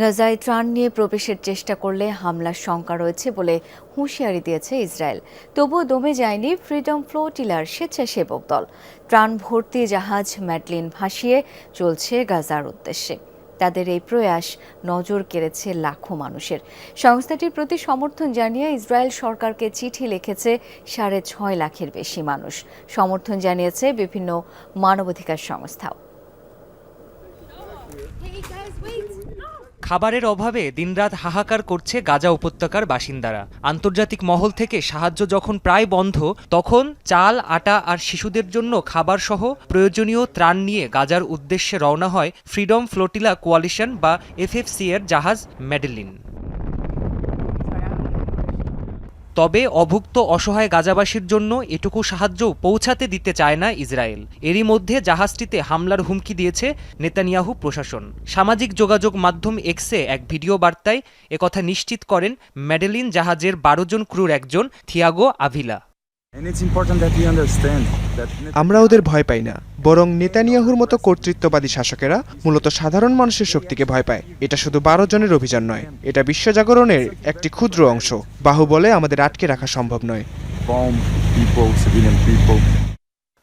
গাজায় ত্রাণ নিয়ে প্রবেশের চেষ্টা করলে হামলার শঙ্কা রয়েছে বলে হুঁশিয়ারি দিয়েছে ইসরায়েল। তবুও দমে যায়নি ফ্রিডম ফ্লোটিলার স্বেচ্ছাসেবক দল। ত্রাণ ভর্তি জাহাজ ম্যাডলিন ভাসিয়ে চলছে গাজার উদ্দেশ্যে। তাদের এই প্রয়াস নজর কেড়েছে লাখো মানুষের। সংস্থাটির প্রতি সমর্থন জানিয়ে ইসরায়েল সরকারকে চিঠি লিখেছে সাড়ে ছয় লাখের বেশি মানুষ। সমর্থন জানিয়েছে বিভিন্ন মানবাধিকার সংস্থাও। খাবারের অভাবে দিনরাত হাহাকার করছে গাজা উপত্যকার বাসিন্দারা। আন্তর্জাতিক মহল থেকে সাহায্য যখন প্রায় বন্ধ, তখন চাল, আটা আর শিশুদের জন্য খাবার সহ প্রয়োজনীয় ত্রাণ নিয়ে গাজার উদ্দেশ্যে রওনা হয় ফ্রিডম ফ্লোটিলা কোয়ালিশন বা এফএফসি এর জাহাজ মেডেলিন তবে অভুক্ত অসহায় গাজাবাসীর জন্য এটুকু সাহায্য পৌঁছাতে দিতে চায় না ইসরায়েল। এরই মধ্যে জাহাজটিতে হামলার হুমকি দিয়েছে নেতানিয়াহু প্রশাসন। সামাজিক যোগাযোগ মাধ্যম এক্সে এক ভিডিও বার্তায় একথা নিশ্চিত করেন ম্যাডেলিন জাহাজের বারো জন ক্রুর একজন, থিয়াগো আভিলা। আমরা ওদের ভয় পাই না বরং নেতানিয়াহুর মতো কর্তৃত্ববাদী শাসকেরা মূলত সাধারণ মানুষের শক্তিকে ভয় পায়। এটা শুধু বারো জনের অভিযান নয় এটা বিশ্ব জাগরণের একটি ক্ষুদ্র অংশ। বাহুবলে আমাদের আটকে রাখা সম্ভব নয়।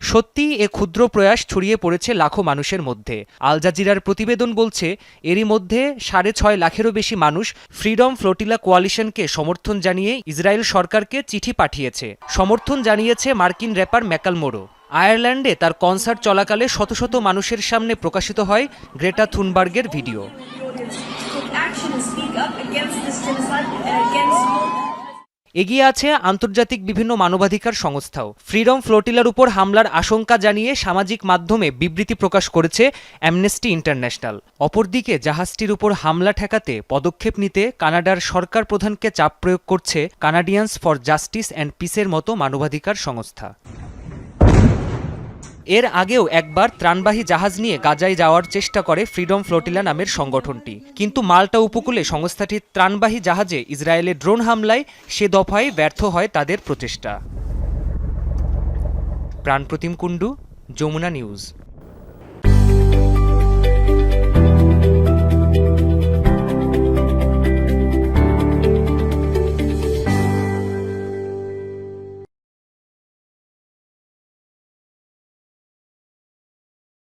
Bomb people, civilian people. সত্যি এ ক্ষুদ্র প্রয়াস ছড়িয়ে পড়েছে লাখো মানুষের মধ্যে। আল জাজিরার প্রতিবেদন বলছে এরই মধ্যে সাড়ে ছয় লাখেরও বেশি মানুষ ফ্রিডম ফ্লোটিলা কোয়ালিশনকে সমর্থন জানিয়ে ইসরায়েল সরকারকে চিঠি পাঠিয়েছে। সমর্থন জানিয়েছে মার্কিন র্যাপার ম্যাকালমোরো আয়ারল্যান্ডে তার কনসার্ট চলাকালে শত শত মানুষের সামনে প্রকাশিত হয় গ্রেটা থুনবার্গের ভিডিও। এগিয়ে আছে আন্তর্জাতিক বিভিন্ন মানবাধিকার সংস্থাও। ফ্রিডম ফ্লোটিলার উপর হামলার আশঙ্কা জানিয়ে সামাজিক মাধ্যমে বিবৃতি প্রকাশ করেছে অ্যামনেস্টি ইন্টারন্যাশনাল। অপরদিকে জাহাজটির উপর হামলা ঠেকাতে পদক্ষেপ নিতে কানাডার সরকার প্রধানকে চাপ প্রয়োগ করছে কানাডিয়ান্স ফর জাস্টিস অ্যান্ড পিসের মতো মানবাধিকার সংস্থা। এর আগেও একবার ত্রাণবাহী জাহাজ নিয়ে গাজায় যাওয়ার চেষ্টা করে ফ্রিডম ফ্লোটিলা নামের সংগঠনটি। কিন্তু মাল্টা উপকূলে সংস্থাটির ত্রাণবাহী জাহাজে ইসরায়েলের ড্রোন হামলায় সে দফায় ব্যর্থ হয় তাদের প্রচেষ্টা। প্রাণপ্রতিম কুণ্ডু, যমুনা নিউজ।